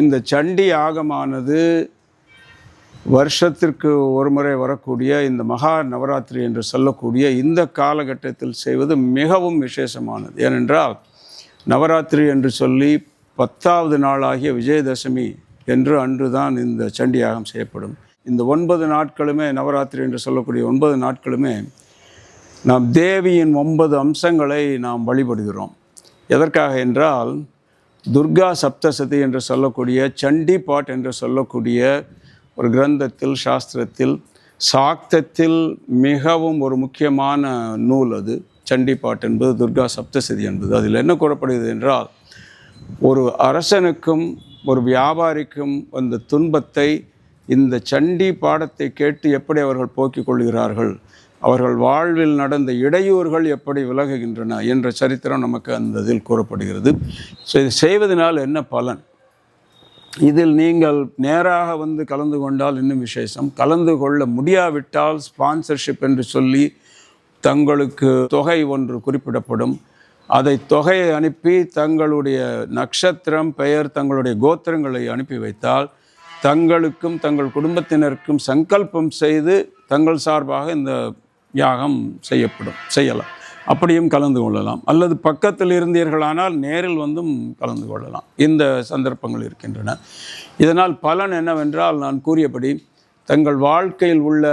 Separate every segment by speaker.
Speaker 1: இந்த சண்டி யாகமானது வருஷத்திற்கு ஒரு முறை வரக்கூடிய இந்த மகா நவராத்திரி என்று சொல்லக்கூடிய இந்த காலகட்டத்தில் செய்வது மிகவும் விசேஷமானது. ஏனென்றால் நவராத்திரி என்று சொல்லி பத்தாவது நாளாகிய விஜயதசமி என்று அன்று தான் இந்த சண்டியாகம் செய்யப்படும். இந்த ஒன்பது நாட்களுமே நவராத்திரி என்று சொல்லக்கூடிய ஒன்பது நாட்களுமே நாம் தேவியின் ஒன்பது அம்சங்களை நாம் வழிபடுகிறோம். எதற்காக என்றால் துர்கா சப்தசதி என்று சொல்லக்கூடிய சண்டி பாட் என்று சொல்லக்கூடிய ஒரு கிரந்தத்தில் சாஸ்திரத்தில் சாக்தத்தில் மிகவும் ஒரு முக்கியமான நூல் அது. சண்டி பாட் என்பது துர்கா சப்தசதி என்பது. அதில் என்ன கூறப்படுகிறது என்றால் ஒரு அரசனுக்கும் ஒரு வியாபாரிக்கும் வந்த துன்பத்தை இந்த சண்டி பாடத்தை கேட்டு எப்படி அவர்கள் போக்கிக் கொள்கிறார்கள்? அவர்கள் வாழ்வில் நடந்த இடையூறுகள் எப்படி விலகுகின்றன என்ற சரித்திரம் நமக்கு அந்த இதில் கூறப்படுகிறது. செய்வதனால் என்ன பலன்? இதில் நீங்கள் நேராக வந்து கலந்து கொண்டால் இன்னும் விசேஷம். கலந்து கொள்ள முடியாவிட்டால் ஸ்பான்சர்ஷிப் என்று சொல்லி தங்களுக்கு தொகை ஒன்று குறிப்பிடப்படும். அதை தொகையை அனுப்பி தங்களுடைய நட்சத்திரம் பெயர் தங்களுடைய கோத்திரங்களை அனுப்பி வைத்தால் தங்களுக்கும் தங்கள் குடும்பத்தினருக்கும் சங்கல்பம் செய்து தங்கள் சார்பாக இந்த யாகம் செய்யப்படும் செய்யலாம். அப்படியும் கலந்து கொள்ளலாம். அல்லது பக்கத்தில் இருந்தீர்களானால் நேரில் வந்தும் கலந்து கொள்ளலாம். இந்த சந்தர்ப்பங்கள் இருக்கின்றன. இதனால் பலன் என்னவென்றால் நான் கூறியபடி தங்கள் வாழ்க்கையில் உள்ள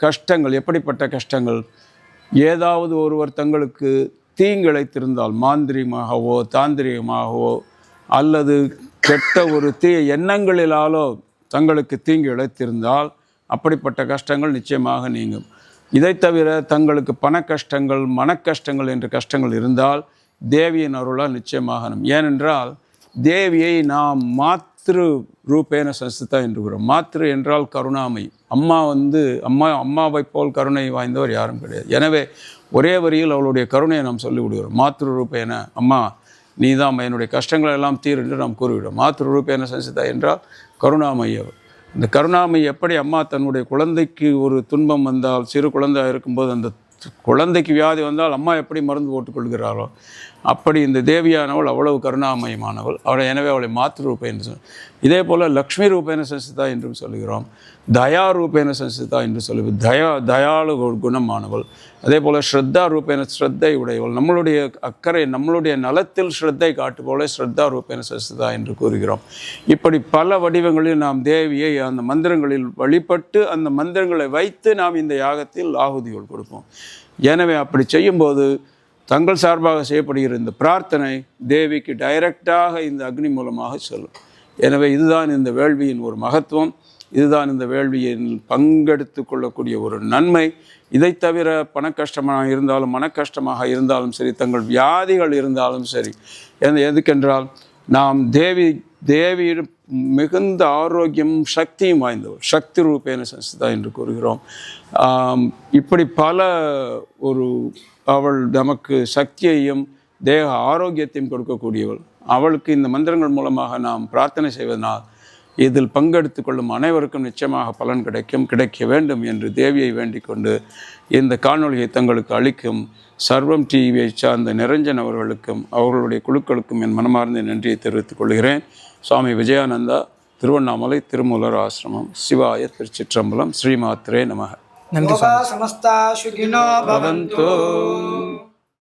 Speaker 1: கஷ்டங்கள் எப்படிப்பட்ட கஷ்டங்கள் ஏதாவது ஒருவர் தங்களுக்கு தீங்கிழைத்திருந்தால் மாந்திரிகமாகவோ தாந்திரிகமாகவோ அல்லது கெட்ட ஒரு தீய எண்ணங்களிலாலோ தங்களுக்கு தீங்கு இழைத்திருந்தால் அப்படிப்பட்ட கஷ்டங்கள் நிச்சயமாக நீங்கும். இதை தவிர தங்களுக்கு பண கஷ்டங்கள் மனக்கஷ்டங்கள் என்ற கஷ்டங்கள் இருந்தால் தேவியின் அருளால் நிச்சயமாகணும். ஏனென்றால் தேவியை நாம் மாத்ரு ரூபேன சசிதா என்று கூறும் மாத்ரு என்றால் கருணாமை அம்மா வந்து அம்மா அம்மாவை போல் கருணை வாய்ந்தவர் யாரும் கிடையாது. எனவே ஒரே வரியில் அவளுடைய கருணையை நாம் சொல்லிவிடுகிறோம் மாத்ரு ரூபேன அம்மா நீ தான் என்னுடைய கஷ்டங்களை எல்லாம் தீர் என்று நாம் கூறிவிடும் மாத்ரு ரூபேன சசிதா என்றால் கருணாமை அவர் இந்த கருணாமை எப்படி அம்மா தன்னுடைய குழந்தைக்கு ஒரு துன்பம் வந்தால் சிறு குழந்தை இருக்கும்போது அந்த குழந்தைக்கு வியாதி வந்தால் அம்மா எப்படி மருந்து போட்டுக்கொள்கிறாரோ அப்படி இந்த தேவியானவள் அவ்வளவு கருணாமயமானவள். அவளை எனவே அவளை மாத்ரு என்று சொல் இதே போல் லக்ஷ்மி ரூபேன சசிதா என்றும் சொல்கிறோம் தயா ரூபேன சசிதா என்று சொல்லுவோம் தயா தயாளு குணமானவள். அதே போல் ஸ்ரத்தா ரூபேன ஸ்ரத்தை உடையவள். நம்மளுடைய அக்கறை நம்மளுடைய நலத்தில் ஸ்ரத்தை காட்டு போல ஸ்ரத்தா ரூபேன சசிதா என்று கூறுகிறோம். இப்படி பல வடிவங்களில் நாம் தேவியை அந்த மந்திரங்களில் வழிபட்டு அந்த மந்திரங்களை வைத்து நாம் இந்த யாகத்தில் ஆகுதிகள் கொடுப்போம். எனவே அப்படி செய்யும்போது தங்கள் சார்பாக செய்யப்படுகிற இந்த பிரார்த்தனை தேவிக்கு டைரக்டாக இந்த அக்னி மூலமாக செல்லும். எனவே இதுதான் இந்த வேள்வியின் ஒரு மகத்துவம். இதுதான் இந்த வேள்வியில் பங்கெடுத்து கொள்ளக்கூடிய ஒரு நன்மை. இதை தவிர பண கஷ்டமாக இருந்தாலும் மன கஷ்டமாக இருந்தாலும் சரி தங்கள் வியாதிகள் இருந்தாலும் சரி எதுக்கென்றால் நாம் தேவி தேவியிட மிகுந்த ஆரோக்கியம் சக்தியும் வாய்ந்தவர். சக்தி ரூபேன சம்ஸ்தா என்று கூறுகிறோம். இப்படி பல ஒரு அவள் நமக்கு சக்தியையும் தேக ஆரோக்கியத்தையும் கொடுக்கக்கூடியவள். அவளுக்கு இந்த மந்திரங்கள் மூலமாக நாம் பிரார்த்தனை செய்வதனால் இதில் பங்கெடுத்து கொள்ளும் அனைவருக்கும் நிச்சயமாக பலன் கிடைக்கும் கிடைக்க வேண்டும் என்று தேவியை வேண்டிக் கொண்டு இந்த காணொளியை தங்களுக்கு அளிக்கும் சர்வம் டிவியை சார்ந்த நிரஞ்சன் அவர்களுக்கும் அவர்களுடைய குழுக்களுக்கும் என் மனமார்ந்த நன்றியை தெரிவித்துக் கொள்கிறேன். சுவாமி விஜயானந்தா திருவண்ணாமலை திருமூலர் ஆசிரமம் சிவாய திருச்சிற்றம்பலம் ஸ்ரீமாத்ரே நமக.
Speaker 2: நன்றி